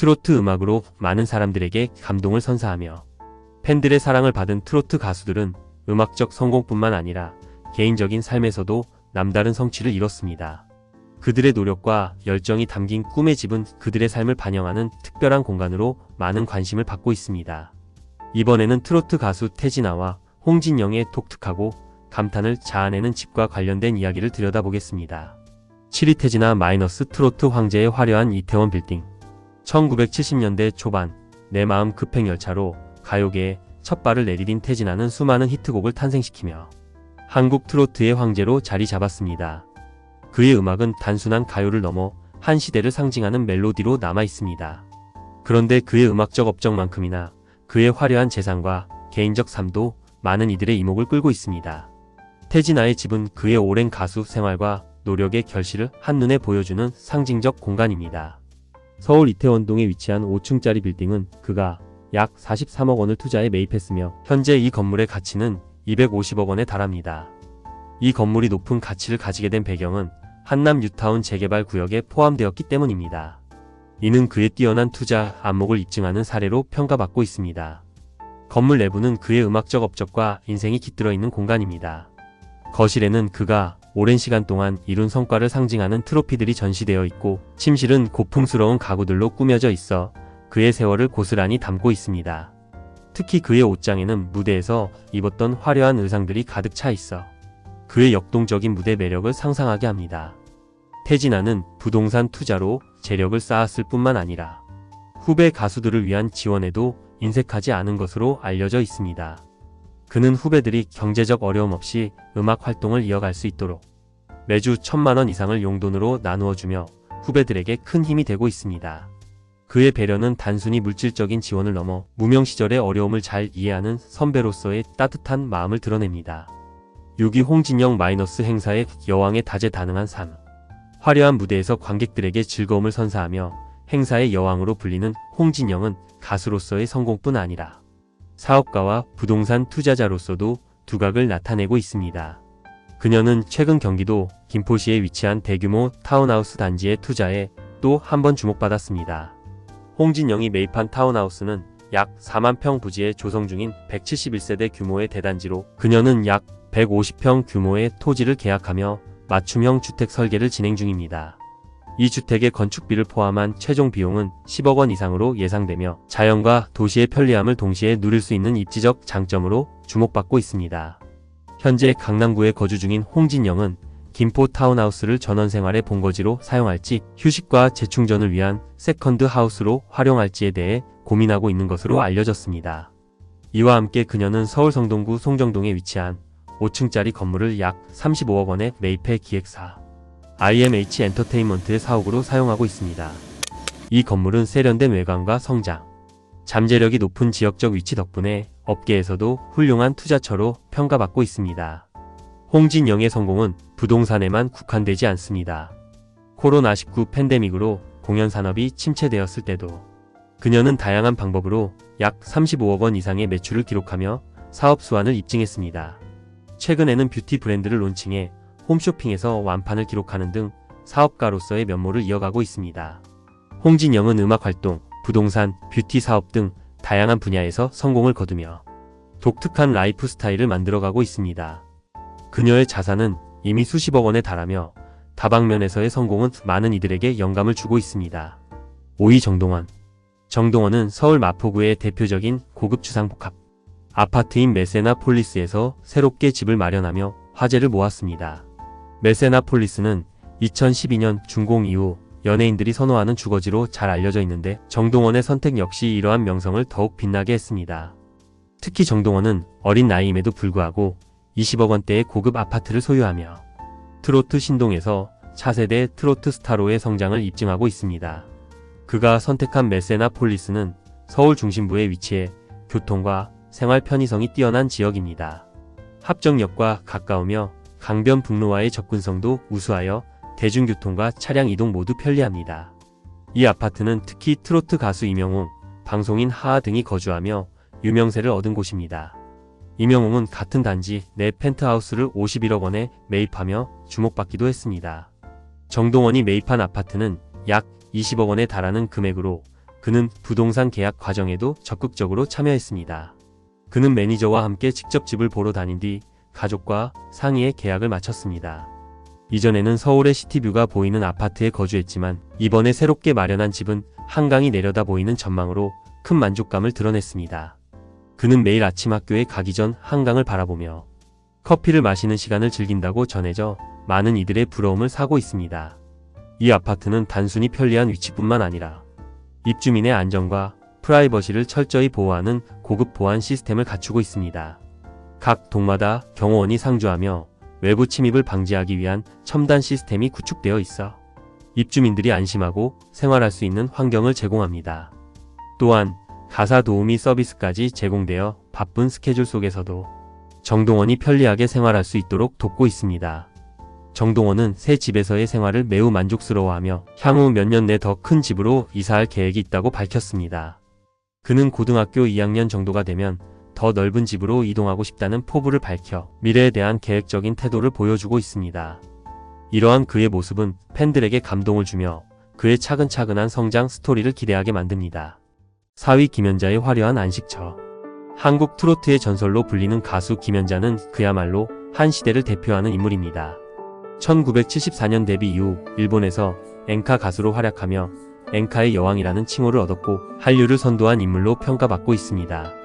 트로트 음악으로 많은 사람들에게 감동을 선사하며 팬들의 사랑을 받은 트로트 가수들은 음악적 성공뿐만 아니라 개인적인 삶에서도 남다른 성취를 이뤘습니다. 그들의 노력과 열정이 담긴 꿈의 집은 그들의 삶을 반영하는 특별한 공간으로 많은 관심을 받고 있습니다. 이번에는 트로트 가수 태진아와 홍진영의 독특하고 감탄을 자아내는 집과 관련된 이야기를 들여다보겠습니다. 7위 태진아 마이너스 트로트 황제의 화려한 이태원 빌딩 1970년대 초반 내 마음 급행 열차로 가요계에 첫 발을 내디딘 태진아는 수많은 히트곡을 탄생시키며 한국 트로트의 황제로 자리 잡았습니다. 그의 음악은 단순한 가요를 넘어 한 시대를 상징하는 멜로디로 남아 있습니다. 그런데 그의 음악적 업적만큼이나 그의 화려한 재산과 개인적 삶도 많은 이들의 이목을 끌고 있습니다. 태진아의 집은 그의 오랜 가수 생활과 노력의 결실을 한눈에 보여주는 상징적 공간입니다. 서울 이태원동에 위치한 5층짜리 빌딩은 그가 약 43억 원을 투자해 매입했으며 현재 이 건물의 가치는 250억 원에 달합니다. 이 건물이 높은 가치를 가지게 된 배경은 한남 뉴타운 재개발 구역에 포함되었기 때문입니다. 이는 그의 뛰어난 투자 안목을 입증하는 사례로 평가받고 있습니다. 건물 내부는 그의 음악적 업적과 인생이 깃들어 있는 공간입니다. 거실에는 그가 오랜 시간 동안 이룬 성과를 상징하는 트로피들이 전시되어 있고 침실은 고풍스러운 가구들로 꾸며져 있어 그의 세월을 고스란히 담고 있습니다. 특히 그의 옷장에는 무대에서 입었던 화려한 의상들이 가득 차 있어 그의 역동적인 무대 매력을 상상하게 합니다. 태진아는 부동산 투자로 재력을 쌓았을 뿐만 아니라 후배 가수들을 위한 지원에도 인색하지 않은 것으로 알려져 있습니다. 그는 후배들이 경제적 어려움 없이 음악 활동을 이어갈 수 있도록 매주 천만 원 이상을 용돈으로 나누어 주며 후배들에게 큰 힘이 되고 있습니다. 그의 배려는 단순히 물질적인 지원을 넘어 무명 시절의 어려움을 잘 이해하는 선배로서의 따뜻한 마음을 드러냅니다. 6위 홍진영 마이너스 행사의 여왕의 다재다능한 삶. 화려한 무대에서 관객들에게 즐거움을 선사하며 행사의 여왕으로 불리는 홍진영은 가수로서의 성공뿐 아니라 사업가와 부동산 투자자로서도 두각을 나타내고 있습니다. 그녀는 최근 경기도 김포시에 위치한 대규모 타운하우스 단지에 투자해 또한 번 주목받았습니다. 홍진영이 매입한 타운하우스는 약 4만 평 부지에 조성 중인 171세대 규모의 대단지로 그녀는 약 150평 규모의 토지를 계약하며 맞춤형 주택 설계를 진행 중입니다. 이 주택의 건축비를 포함한 최종 비용은 10억 원 이상으로 예상되며 자연과 도시의 편리함을 동시에 누릴 수 있는 입지적 장점으로 주목받고 있습니다. 현재 강남구에 거주 중인 홍진영은 김포 타운하우스를 전원생활의 본거지로 사용할지 휴식과 재충전을 위한 세컨드 하우스로 활용할지에 대해 고민하고 있는 것으로 알려졌습니다. 이와 함께 그녀는 서울 성동구 송정동에 위치한 5층짜리 건물을 약 35억 원에 매입해 기획사 IMH 엔터테인먼트의 사옥으로 사용하고 있습니다. 이 건물은 세련된 외관과 성장, 잠재력이 높은 지역적 위치 덕분에 업계에서도 훌륭한 투자처로 평가받고 있습니다. 홍진영의 성공은 부동산에만 국한되지 않습니다. 코로나19 팬데믹으로 공연 산업이 침체되었을 때도 그녀는 다양한 방법으로 약 35억 원 이상의 매출을 기록하며 사업 수완을 입증했습니다. 최근에는 뷰티 브랜드를 론칭해 홈쇼핑에서 완판을 기록하는 등 사업가로서의 면모를 이어가고 있습니다. 홍진영은 음악 활동, 부동산, 뷰티 사업 등 다양한 분야에서 성공을 거두며 독특한 라이프 스타일을 만들어가고 있습니다. 그녀의 자산은 이미 수십억 원에 달하며 다방면에서의 성공은 많은 이들에게 영감을 주고 있습니다. 5위 정동원 정동원은 서울 마포구의 대표적인 고급 주상복합 아파트인 메세나 폴리스에서 새롭게 집을 마련하며 화제를 모았습니다. 메세나폴리스는 2012년 준공 이후 연예인들이 선호하는 주거지로 잘 알려져 있는데 정동원의 선택 역시 이러한 명성을 더욱 빛나게 했습니다. 특히 정동원은 어린 나이임에도 불구하고 20억 원대의 고급 아파트를 소유하며 트로트 신동에서 차세대 트로트 스타로의 성장을 입증하고 있습니다. 그가 선택한 메세나폴리스는 서울 중심부에 위치해 교통과 생활 편의성이 뛰어난 지역입니다. 합정역과 가까우며 강변북로와의 접근성도 우수하여 대중교통과 차량 이동 모두 편리합니다. 이 아파트는 특히 트로트 가수 이명웅, 방송인 하하 등이 거주하며 유명세를 얻은 곳입니다. 이명웅은 같은 단지 내 펜트하우스를 51억 원에 매입하며 주목받기도 했습니다. 정동원이 매입한 아파트는 약 20억 원에 달하는 금액으로 그는 부동산 계약 과정에도 적극적으로 참여했습니다. 그는 매니저와 함께 직접 집을 보러 다닌 뒤 가족과 상의의 계약을 마쳤습니다. 이전에는 서울의 시티뷰가 보이는 아파트에 거주했지만 이번에 새롭게 마련한 집은 한강이 내려다 보이는 전망으로 큰 만족감을 드러냈습니다. 그는 매일 아침 학교에 가기 전 한강을 바라보며 커피를 마시는 시간을 즐긴다고 전해져 많은 이들의 부러움을 사고 있습니다. 이 아파트는 단순히 편리한 위치뿐만 아니라 입주민의 안전과 프라이버시를 철저히 보호하는 고급 보안 시스템을 갖추고 있습니다. 각 동마다 경호원이 상주하며 외부 침입을 방지하기 위한 첨단 시스템이 구축되어 있어 입주민들이 안심하고 생활할 수 있는 환경을 제공합니다. 또한 가사 도우미 서비스까지 제공되어 바쁜 스케줄 속에서도 정동원이 편리하게 생활할 수 있도록 돕고 있습니다. 정동원은 새 집에서의 생활을 매우 만족스러워하며 향후 몇 년 내 더 큰 집으로 이사할 계획이 있다고 밝혔습니다. 그는 고등학교 2학년 정도가 되면 더 넓은 집으로 이동하고 싶다는 포부를 밝혀 미래에 대한 계획적인 태도를 보여주고 있습니다. 이러한 그의 모습은 팬들에게 감동을 주며 그의 차근차근한 성장 스토리를 기대하게 만듭니다. 4위 김연자의 화려한 안식처 한국 트로트의 전설로 불리는 가수 김연자는 그야말로 한 시대를 대표하는 인물입니다. 1974년 데뷔 이후 일본에서 엔카 가수로 활약하며 엔카의 여왕이라는 칭호를 얻었고 한류를 선도한 인물로 평가받고 있습니다.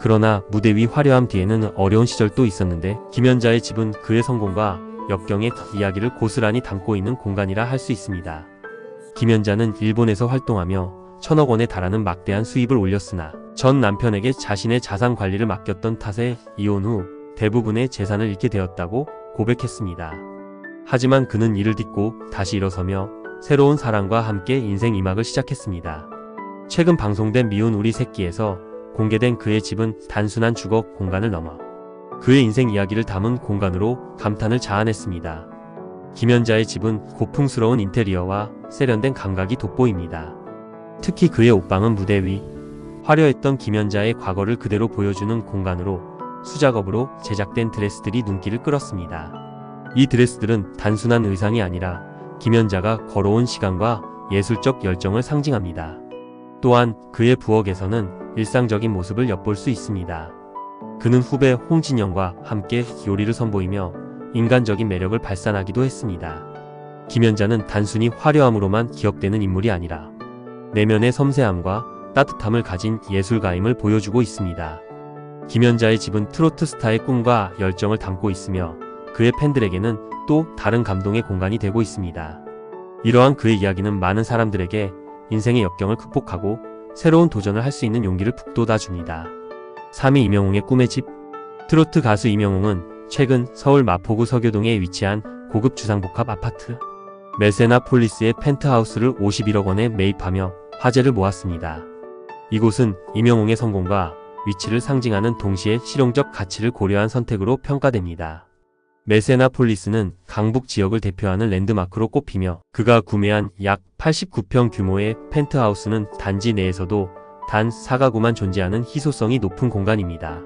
그러나 무대 위 화려함 뒤에는 어려운 시절도 있었는데 김연자의 집은 그의 성공과 역경의 이야기를 고스란히 담고 있는 공간이라 할 수 있습니다. 김연자는 일본에서 활동하며 천억 원에 달하는 막대한 수입을 올렸으나 전 남편에게 자신의 자산 관리를 맡겼던 탓에 이혼 후 대부분의 재산을 잃게 되었다고 고백했습니다. 하지만 그는 이를 딛고 다시 일어서며 새로운 사랑과 함께 인생 2막을 시작했습니다. 최근 방송된 미운 우리 새끼에서 공개된 그의 집은 단순한 주거 공간을 넘어 그의 인생 이야기를 담은 공간으로 감탄을 자아냈습니다. 김연자의 집은 고풍스러운 인테리어와 세련된 감각이 돋보입니다. 특히 그의 옷방은 무대 위 화려했던 김연자의 과거를 그대로 보여주는 공간으로 수작업으로 제작된 드레스들이 눈길을 끌었습니다. 이 드레스들은 단순한 의상이 아니라 김연자가 걸어온 시간과 예술적 열정을 상징합니다. 또한 그의 부엌에서는 일상적인 모습을 엿볼 수 있습니다. 그는 후배 홍진영과 함께 요리를 선보이며 인간적인 매력을 발산하기도 했습니다. 김연자는 단순히 화려함으로만 기억되는 인물이 아니라 내면의 섬세함과 따뜻함을 가진 예술가임을 보여주고 있습니다. 김연자의 집은 트로트 스타의 꿈과 열정을 담고 있으며 그의 팬들에게는 또 다른 감동의 공간이 되고 있습니다. 이러한 그의 이야기는 많은 사람들에게 인생의 역경을 극복하고 새로운 도전을 할 수 있는 용기를 북돋아 줍니다. 3위 이명웅의 꿈의 집 트로트 가수 이명웅은 최근 서울 마포구 서교동에 위치한 고급 주상복합 아파트 메세나폴리스의 펜트하우스를 51억 원에 매입하며 화제를 모았습니다. 이곳은 이명웅의 성공과 위치를 상징하는 동시에 실용적 가치를 고려한 선택으로 평가됩니다. 메세나폴리스는 강북 지역을 대표하는 랜드마크로 꼽히며 그가 구매한 약 89평 규모의 펜트하우스는 단지 내에서도 단 4가구만 존재하는 희소성이 높은 공간입니다.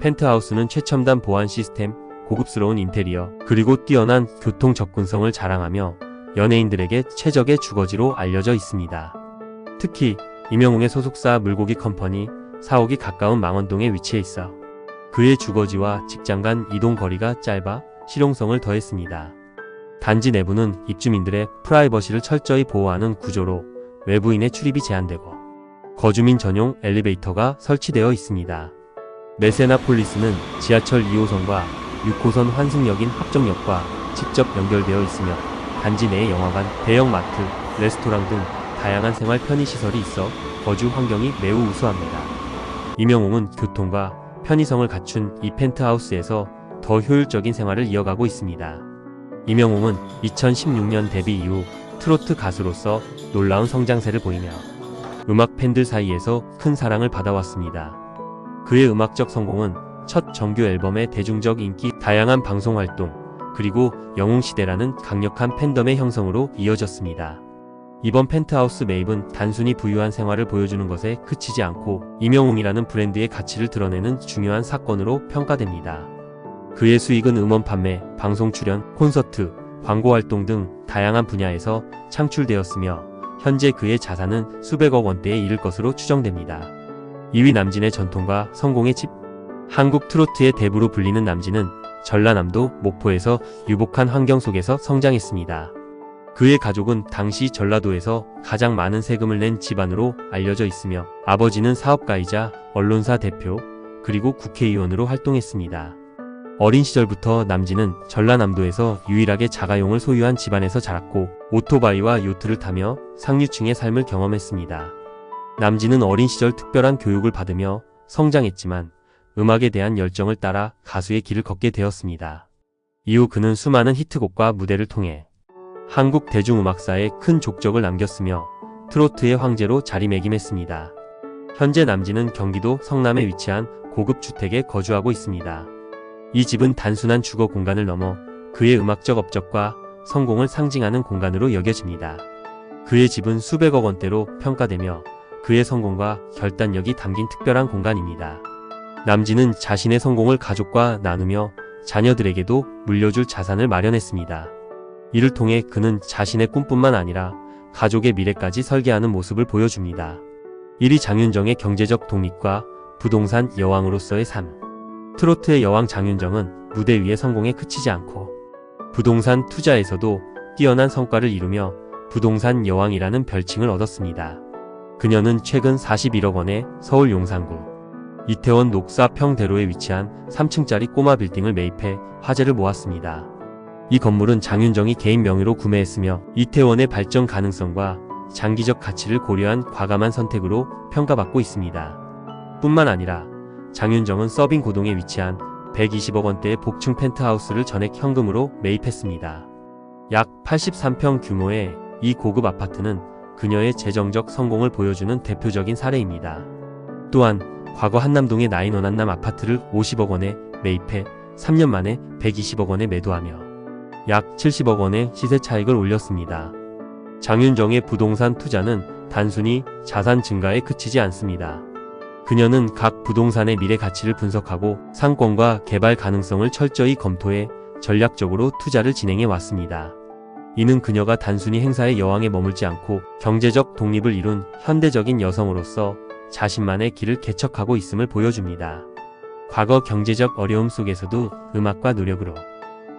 펜트하우스는 최첨단 보안 시스템, 고급스러운 인테리어, 그리고 뛰어난 교통 접근성을 자랑하며 연예인들에게 최적의 주거지로 알려져 있습니다. 특히 이명웅의 소속사 물고기 컴퍼니 사옥이 가까운 망원동에 위치해 있어 그의 주거지와 직장 간 이동 거리가 짧아 실용성을 더했습니다. 단지 내부는 입주민들의 프라이버시를 철저히 보호하는 구조로 외부인의 출입이 제한되고 거주민 전용 엘리베이터가 설치되어 있습니다. 메세나폴리스는 지하철 2호선과 6호선 환승역인 합정역과 직접 연결되어 있으며 단지 내에 영화관, 대형 마트, 레스토랑 등 다양한 생활 편의시설이 있어 거주 환경이 매우 우수합니다. 이명웅은 교통과 편의성을 갖춘 이 펜트하우스에서 더 효율적인 생활을 이어가고 있습니다. 이명웅은 2016년 데뷔 이후 트로트 가수로서 놀라운 성장세를 보이며 음악 팬들 사이에서 큰 사랑을 받아왔습니다. 그의 음악적 성공은 첫 정규 앨범의 대중적 인기, 다양한 방송 활동, 그리고 영웅시대라는 강력한 팬덤의 형성으로 이어졌습니다. 이번 펜트하우스 매입은 단순히 부유한 생활을 보여주는 것에 그치지 않고 이명웅이라는 브랜드의 가치를 드러내는 중요한 사건으로 평가됩니다. 그의 수익은 음원 판매, 방송 출연, 콘서트, 광고 활동 등 다양한 분야에서 창출되었으며 현재 그의 자산은 수백억 원대에 이를 것으로 추정됩니다. 2위 남진의 전통과 성공의 집 한국 트로트의 대부로 불리는 남진은 전라남도 목포에서 유복한 환경 속에서 성장했습니다. 그의 가족은 당시 전라도에서 가장 많은 세금을 낸 집안으로 알려져 있으며 아버지는 사업가이자 언론사 대표 그리고 국회의원으로 활동했습니다. 어린 시절부터 남진은 전라남도에서 유일하게 자가용을 소유한 집안에서 자랐고 오토바이와 요트를 타며 상류층의 삶을 경험했습니다. 남진은 어린 시절 특별한 교육을 받으며 성장했지만 음악에 대한 열정을 따라 가수의 길을 걷게 되었습니다. 이후 그는 수많은 히트곡과 무대를 통해 한국 대중음악사에 큰 족적을 남겼으며 트로트의 황제로 자리매김했습니다. 현재 남진은 경기도 성남에 위치한 고급 주택에 거주하고 있습니다. 이 집은 단순한 주거 공간을 넘어 그의 음악적 업적과 성공을 상징하는 공간으로 여겨집니다. 그의 집은 수백억 원대로 평가되며 그의 성공과 결단력이 담긴 특별한 공간입니다. 남진은 자신의 성공을 가족과 나누며 자녀들에게도 물려줄 자산을 마련했습니다. 이를 통해 그는 자신의 꿈뿐만 아니라 가족의 미래까지 설계하는 모습을 보여줍니다. 1위 장윤정의 경제적 독립과 부동산 여왕으로서의 삶. 트로트의 여왕 장윤정은 무대 위의 성공에 그치지 않고 부동산 투자에서도 뛰어난 성과를 이루며 부동산 여왕이라는 별칭을 얻었습니다. 그녀는 최근 41억 원의 서울 용산구 이태원 녹사평대로에 위치한 3층짜리 꼬마 빌딩을 매입해 화제를 모았습니다. 이 건물은 장윤정이 개인 명의로 구매했으며 이태원의 발전 가능성과 장기적 가치를 고려한 과감한 선택으로 평가받고 있습니다. 뿐만 아니라 장윤정은 서빙 고동에 위치한 120억 원대의 복층 펜트하우스를 전액 현금으로 매입했습니다. 약 83평 규모의 이 고급 아파트는 그녀의 재정적 성공을 보여주는 대표적인 사례입니다. 또한 과거 한남동의 나인원 한남 아파트를 50억 원에 매입해 3년 만에 120억 원에 매도하며 약 70억 원의 시세 차익을 올렸습니다. 장윤정의 부동산 투자는 단순히 자산 증가에 그치지 않습니다. 그녀는 각 부동산의 미래 가치를 분석하고 상권과 개발 가능성을 철저히 검토해 전략적으로 투자를 진행해 왔습니다. 이는 그녀가 단순히 행사의 여왕에 머물지 않고 경제적 독립을 이룬 현대적인 여성으로서 자신만의 길을 개척하고 있음을 보여줍니다. 과거 경제적 어려움 속에서도 음악과 노력으로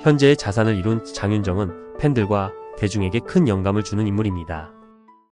현재의 자산을 이룬 장윤정은 팬들과 대중에게 큰 영감을 주는 인물입니다.